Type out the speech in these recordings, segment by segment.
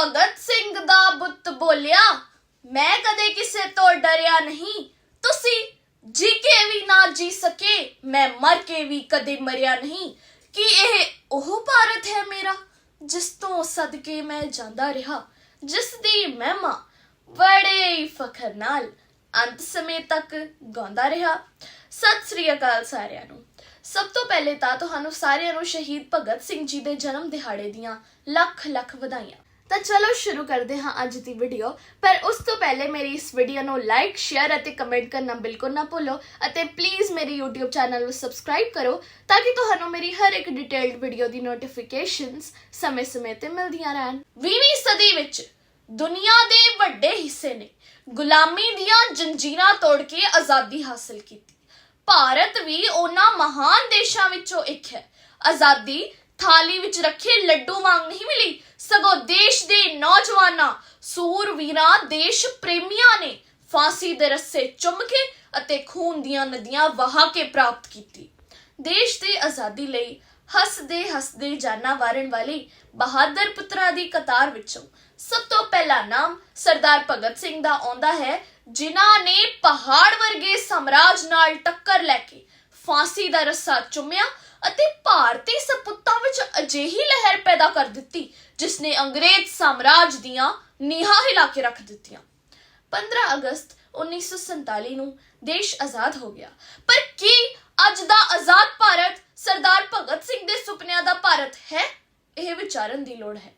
ਭਗਤ ਸਿੰਘ ਦਾ ਬੁੱਤ ਬੋਲਿਆ, ਮੈਂ ਕਦੇ ਕਿਸੇ ਤੋਂ ਡਰਿਆ ਨਹੀਂ। ਤੁਸੀਂ ਜੀ ਕੇ ਵੀ ਨਾ ਜੀ ਸਕੇ, ਮੈਂ ਮਰ ਕੇ ਵੀ ਕਦੇ ਮਰਿਆ ਨਹੀਂ। ਕਿ ਇਹ ਉਹ ਭਾਰਤ ਹੈ ਮੇਰਾ, ਜਿਸ ਤੋਂ ਸਦਕੇ ਮੈਂ ਜਾਂਦਾ ਰਿਹਾ? ਜਿਸ ਦੀ ਮਹਿਮਾ ਬੜੇ ਫਖਰ ਨਾਲ ਅੰਤ ਸਮੇਂ ਤੱਕ ਗਾਉਂਦਾ ਰਿਹਾ। ਸਤਿ ਸ੍ਰੀ ਅਕਾਲ ਸਾਰਿਆਂ ਨੂੰ। ਸਭ ਤੋਂ ਪਹਿਲੇ ਤਾਂ ਤੁਹਾਨੂੰ ਸਾਰਿਆਂ ਨੂੰ ਸ਼ਹੀਦ ਭਗਤ ਸਿੰਘ ਜੀ ਦੇ ਜਨਮ ਦਿਹਾੜੇ ਦੀਆਂ ਲੱਖ ਲੱਖ ਵਧਾਈਆਂ। ਤਾਂ ਚਲੋ ਸ਼ੁਰੂ ਕਰਦੇ ਹਾਂ ਅੱਜ ਦੀ ਵੀਡੀਓ ਪਰ ਉਸ ਤੋਂ ਪਹਿਲੇ ਮੇਰੀ ਇਸ ਵੀਡੀਓ ਨੂੰ ਲਾਈਕ ਸ਼ੇਅਰ ਅਤੇ ਕਮੈਂਟ ਕਰਨਾ ਬਿਲਕੁਲ ਨਾ ਭੁੱਲੋ ਅਤੇ ਪਲੀਜ਼ ਮੇਰੇ YouTube ਚੈਨਲ ਨੂੰ ਸਬਸਕ੍ਰਾਈਬ ਕਰੋ ਤਾਂ ਕਿ ਤੁਹਾਨੂੰ ਮੇਰੀ ਹਰ ਇੱਕ ਡਿਟੇਲਡ ਵੀਡੀਓ ਦੀ ਨੋਟੀਫਿਕੇਸ਼ਨਸ ਸਮੇਂ-ਸਮੇਂ ਤੇ ਮਿਲਦੀਆਂ ਰਹਿਣ। 20ਵੀਂ ਸਦੀ ਵਿੱਚ ਦੁਨੀਆ ਦੇ ਵੱਡੇ ਹਿੱਸੇ ਨੇ ਗੁਲਾਮੀ ਦੀਆਂ ਜੰਜੀਰਾਂ ਤੋੜ ਕੇ ਆਜ਼ਾਦੀ ਹਾਸਲ ਕੀਤੀ। ਭਾਰਤ ਵੀ ਉਹਨਾਂ ਮਹਾਨ ਦੇਸ਼ਾਂ ਵਿੱਚੋਂ ਇੱਕ ਹੈ। ਆਜ਼ਾਦੀ ਥਾਲੀ ਵਿੱਚ ਰੱਖੇ ਲੱਡੂ ਵਾਂਗ ਨਹੀਂ ਮਿਲੀ। ਸਗੋਂ ਦੇਸ਼ ਦੇ ਨੌਜਵਾਨਾਂ ਸੂਰਵੀਰਾਂ ਦੇਸ਼ ਪ੍ਰੇਮੀਆਂ ਨੇ ਫਾਂਸੀ ਦੇ ਰੱਸੇ ਚੁੰਮ ਕੇ ਅਤੇ ਖੂਨ ਦੀਆਂ ਨਦੀਆਂ ਵਹਾ ਕੇ ਪ੍ਰਾਪਤ ਕੀਤੀ। ਦੇਸ਼ ਦੀ ਆਜ਼ਾਦੀ ਲਈ ਹੱਸਦੇ ਹੱਸਦੇ ਜਾਨਾਂ ਵਾਰਨ ਵਾਲੀ ਬਹਾਦਰ ਪੁੱਤਰਾਂ ਦੀ ਕਤਾਰ ਵਿੱਚੋਂ ਸਭ ਤੋਂ ਪਹਿਲਾ ਨਾਮ ਸਰਦਾਰ ਭਗਤ ਸਿੰਘ ਦਾ ਆਉਂਦਾ ਹੈ, ਜਿਨ੍ਹਾਂ ਨੇ ਪਹਾੜ ਵਰਗੇ ਸਾਮਰਾਜ ਨਾਲ ਟੱਕਰ ਲੈ ਕੇ ਫਾਂਸੀ ਦਾ ਰੱਸਾ ਚੁੰਮਿਆ ਅਤੇ ਭਾਰਤੀ ਸਪੁੱਤਾਂ ਵਿੱਚ ਅਜਿਹੀ ਲਹਿਰ ਪੈਦਾ ਕਰ ਦਿੱਤੀ ਜਿਸ ਨੇ ਅੰਗਰੇਜ਼ ਸਾਮਰਾਜ ਦੀਆਂ ਨੀਹਾਂ ਹਿਲਾ ਕੇ ਰੱਖ ਦਿੱਤੀਆਂ। 15 ਅਗਸਤ 1947 ਨੂੰ ਦੇਸ਼ ਆਜ਼ਾਦ ਹੋ ਗਿਆ। ਪਰ ਕੀ ਅੱਜ ਦਾ ਆਜ਼ਾਦ ਭਾਰਤ ਸਰਦਾਰ ਭਗਤ ਸਿੰਘ ਦੇ ਸੁਪਨਿਆਂ ਦਾ ਭਾਰਤ ਹੈ? ਇਹ ਵਿਚਾਰਨ ਦੀ ਲੋੜ ਹੈ।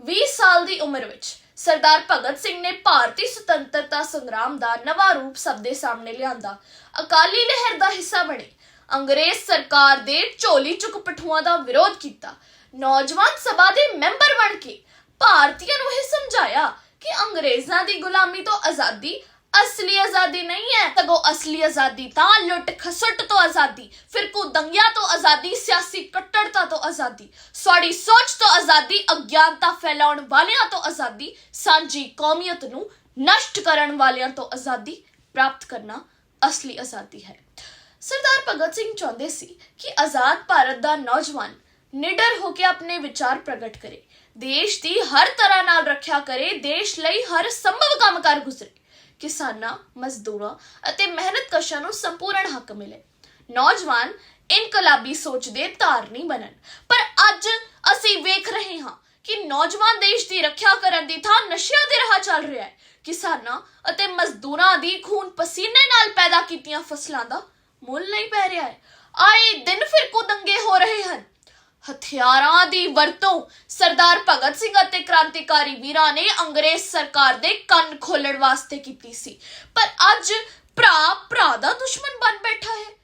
20 ਸਾਲ ਦੀ ਉਮਰ ਵਿੱਚ ਸਰਦਾਰ ਭਗਤ ਸਿੰਘ ਨੇ ਭਾਰਤੀ ਸੁਤੰਤਰਤਾ ਸੰਗਰਾਮ ਦਾ ਨਵਾਂ ਰੂਪ ਸਭ ਦੇ ਸਾਹਮਣੇ ਲਿਆਂਦਾ। ਅਕਾਲੀ ਲਹਿਰ ਦਾ ਹਿੱਸਾ ਬਣੇ। ਅੰਗਰੇਜ਼ ਸਰਕਾਰ ਦੇ ਝੋਲੀ ਚੁੱਕ ਪਠੂਆਂ ਦਾ ਵਿਰੋਧ ਕੀਤਾ। ਨੌਜਵਾਨ ਸਭਾ ਦੇ ਮੈਂਬਰ ਬਣ ਕੇ ਭਾਰਤੀਆਂ ਨੂੰ ਇਹ ਸਮਝਾਇਆ ਕਿ ਅੰਗਰੇਜ਼ਾਂ ਦੀ ਗੁਲਾਮੀ ਤੋਂ ਆਜ਼ਾਦੀ ਅਸਲੀ ਆਜ਼ਾਦੀ ਨਹੀਂ ਹੈ। ਸਗੋਂ ਅਸਲੀ ਆਜ਼ਾਦੀ ਤਾਂ ਲੁੱਟ ਖਸੁੱਟ ਤੋਂ ਆਜ਼ਾਦੀ ਫਿਰਕੂ ਦੰਗਿਆਂ ਤੋਂ ਆਜ਼ਾਦੀ, ਸਿਆਸੀ ਕੱਟੜਤਾ ਤੋਂ ਆਜ਼ਾਦੀ ਸੌੜੀ ਸੋਚ ਤੋਂ ਆਜ਼ਾਦੀ, ਅਗਿਆਨਤਾ ਫੈਲਾਉਣ ਵਾਲਿਆਂ ਤੋਂ ਆਜ਼ਾਦੀ, ਸਾਂਝੀ ਕੌਮੀਅਤ ਨੂੰ ਨਸ਼ਟ ਕਰਨ ਵਾਲਿਆਂ ਤੋਂ ਆਜ਼ਾਦੀ ਪ੍ਰਾਪਤ ਕਰਨਾ ਅਸਲੀ ਆਜ਼ਾਦੀ ਹੈ। ਸਰਦਾਰ ਭਗਤ ਸਿੰਘ ਚਾਹੁੰਦੇ ਸੀ ਕਿ ਆਜ਼ਾਦ ਭਾਰਤ ਦਾ ਨੌਜਵਾਨ ਨਿਡਰ ਹੋ ਕੇ ਆਪਣੇ ਵਿਚਾਰ ਪ੍ਰਗਟ ਕਰੇ। ਦੇਸ਼ ਦੀ ਹਰ ਤਰ੍ਹਾਂ ਨਾਲ ਰੱਖਿਆ ਕਰੇ, ਦੇਸ਼ ਲਈ ਹਰ ਸੰਭਵ ਕੰਮ ਕਰ ਗੁਜ਼ਰੇ। ਕਿਸਾਨਾਂ, ਮਜ਼ਦੂਰਾਂ ਅਤੇ ਮਿਹਨਤਕਸ਼ਾਂ ਨੂੰ ਸੰਪੂਰਨ ਹੱਕ ਮਿਲੇ। ਨੌਜਵਾਨ ਇਨਕਲਾਬੀ ਸੋਚ ਦੇ ਧਾਰਨੀ ਬਣਨ। ਪਰ ਅੱਜ ਅਸੀਂ ਵੇਖ ਰਹੇ ਹਾਂ ਕਿ ਨੌਜਵਾਨ ਦੇਸ਼ ਦੀ ਰੱਖਿਆ ਕਰਨ ਦੀ ਥਾਂ ਨਸ਼ਿਆਂ ਦੇ ਰਾਹ ਚੱਲ ਰਿਹਾ ਹੈ। ਕਿਸਾਨਾਂ ਅਤੇ ਮਜ਼ਦੂਰਾਂ ਦੀ ਖੂਨ ਪਸੀਨੇ ਨਾਲ ਪੈਦਾ ਕੀਤੀਆਂ ਫਸਲਾਂ ਦਾ ਮੁੱਲ ਨਹੀਂ ਪੈ ਰਿਹਾ ਹੈ। ਆਏ ਦਿਨ ਫਿਰਕੂ ਦੰਗੇ ਹੋ ਰਹੇ ਹਨ। ਹਥਿਆਰਾਂ ਦੀ ਵਰਤੋਂ ਸਰਦਾਰ ਭਗਤ ਸਿੰਘ ਅਤੇ ਕ੍ਰਾਂਤੀਕਾਰੀ ਵੀਰਾਂ ਨੇ ਅੰਗਰੇਜ਼ ਸਰਕਾਰ ਦੇ ਕੰਨ ਖੋਲਣ ਵਾਸਤੇ ਕੀਤੀ ਸੀ। ਪਰ ਅੱਜ ਭਰਾ ਭਰਾ ਦਾ ਦੁਸ਼ਮਣ ਬਣ ਬੈਠਾ ਹੈ।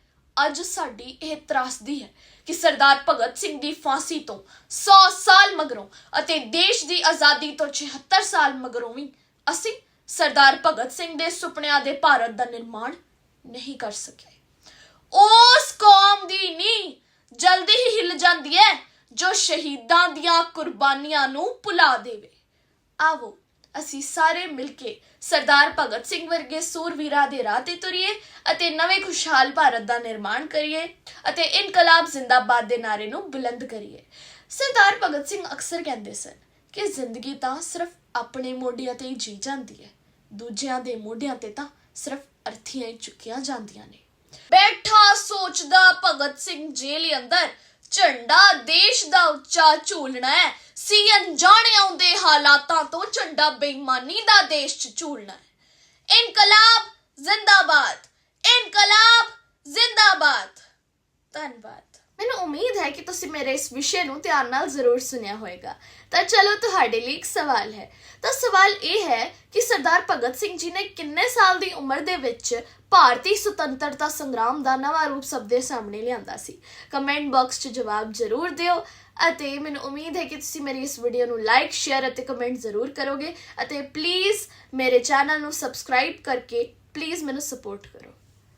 ਅੱਜ ਸਾਡੀ ਇਹ ਤਰਾਸਦੀ ਹੈ ਕਿ ਸਰਦਾਰ ਭਗਤ ਸਿੰਘ ਦੀ ਫਾਂਸੀ ਤੋਂ 100 ਸਾਲ ਮਗਰੋਂ ਅਤੇ ਦੇਸ਼ ਦੀ ਆਜ਼ਾਦੀ ਤੋਂ 76 ਸਾਲ ਮਗਰੋਂ ਵੀ ਅਸੀਂ ਸਰਦਾਰ ਭਗਤ ਸਿੰਘ ਦੇ ਸੁਪਨਿਆਂ ਦੇ ਭਾਰਤ ਦਾ ਨਿਰਮਾਣ ਨਹੀਂ ਕਰ ਸਕੇ। ਉਸ ਕੌਮ ਦੀ ਨੀ ਜਲਦੀ ਹੀ ਹਿੱਲ ਜਾਂਦੀ ਹੈ, ਜੋ ਸ਼ਹੀਦਾਂ ਦੀਆਂ ਕੁਰਬਾਨੀਆਂ ਨੂੰ ਭੁਲਾ ਦੇਵੇ। ਆਵੋ, ਅਸੀਂ ਸਾਰੇ ਮਿਲ ਕੇ ਸਰਦਾਰ ਭਗਤ ਸਿੰਘ ਵਰਗੇ ਸੂਰਵੀਰਾਂ ਦੇ ਰਾਹ ਤੇ ਤੁਰੀਏ ਅਤੇ ਨਵੇਂ ਖੁਸ਼ਹਾਲ ਭਾਰਤ ਦਾ ਨਿਰਮਾਣ ਕਰੀਏ ਅਤੇ ਇਨਕਲਾਬ ਜ਼ਿੰਦਾਬਾਦ ਦੇ ਨਾਰੇ ਨੂੰ ਬੁਲੰਦ ਕਰੀਏ। ਸਰਦਾਰ ਭਗਤ ਸਿੰਘ ਅਕਸਰ ਕਹਿੰਦੇ ਸਨ ਕਿ ਜ਼ਿੰਦਗੀ ਤਾਂ ਸਿਰਫ ਆਪਣੇ ਮੋਢਿਆਂ ਤੇ ਹੀ ਜੀ ਜਾਂਦੀ ਹੈ, ਦੂਜਿਆਂ ਦੇ ਮੋਢਿਆਂ ਤੇ ਤਾਂ ਸਿਰਫ ਅਰਥੀਆਂ ਹੀ ਚੁੱਕੀਆਂ ਜਾਂਦੀਆਂ ਨੇ। ਬੈਠਾ ਸੋਚਦਾ ਭਗਤ ਸਿੰਘ ਜੇਲ੍ਹ ਅੰਦਰ, ਝੰਡਾ ਦੇਸ਼ ਦਾ ਉੱਚਾ ਝੂਲਣਾ ਹੈ। ਸੀ ਅਣਜਾਣੇ ਆਉਂਦੇ ਹਾਲਾਤਾਂ ਤੋਂ ਝੰਡਾ ਬੇਈਮਾਨੀ ਦਾ ਦੇਸ਼ ਚ ਝੂਲਣਾ ਹੈ। ਇਨਕਲਾਬ ਜ਼ਿੰਦਾਬਾਦ ਇਨਕਲਾਬ ਜ਼ਿੰਦਾਬਾਦ। ਧੰਨਵਾਦ। ਮੈਨੂੰ ਉਮੀਦ ਹੈ ਕਿ ਤੁਸੀਂ ਮੇਰੇ ਇਸ ਵਿਸ਼ੇ ਨੂੰ ਧਿਆਨ ਨਾਲ ਜ਼ਰੂਰ ਸੁਣਿਆ ਹੋਵੇਗਾ। ਤਾਂ ਚਲੋ ਤੁਹਾਡੇ ਲਈ ਇੱਕ ਸਵਾਲ ਹੈ। ਤਾਂ ਸਵਾਲ ਇਹ ਹੈ ਕਿ ਸਰਦਾਰ ਭਗਤ ਸਿੰਘ ਜੀ ਨੇ ਕਿੰਨੇ ਸਾਲ ਦੀ ਉਮਰ ਦੇ ਵਿੱਚ ਭਾਰਤੀ ਸੁਤੰਤਰਤਾ ਸੰਗਰਾਮ ਦਾ ਨਵਾਂ ਰੂਪ ਸਭ ਦੇ ਸਾਹਮਣੇ ਲਿਆਂਦਾ ਸੀ? ਕਮੈਂਟ ਬਾਕਸ 'ਚ ਜਵਾਬ ਜ਼ਰੂਰ ਦਿਓ ਅਤੇ ਮੈਨੂੰ ਉਮੀਦ ਹੈ ਕਿ ਤੁਸੀਂ ਮੇਰੀ ਇਸ ਵੀਡੀਓ ਨੂੰ ਲਾਈਕ, ਸ਼ੇਅਰ ਅਤੇ ਕਮੈਂਟ ਜ਼ਰੂਰ ਕਰੋਗੇ ਅਤੇ ਪਲੀਜ਼ ਮੇਰੇ ਚੈਨਲ ਨੂੰ ਸਬਸਕ੍ਰਾਈਬ ਕਰਕੇ ਪਲੀਜ਼ ਮੈਨੂੰ ਸਪੋਰਟ ਕਰੋ।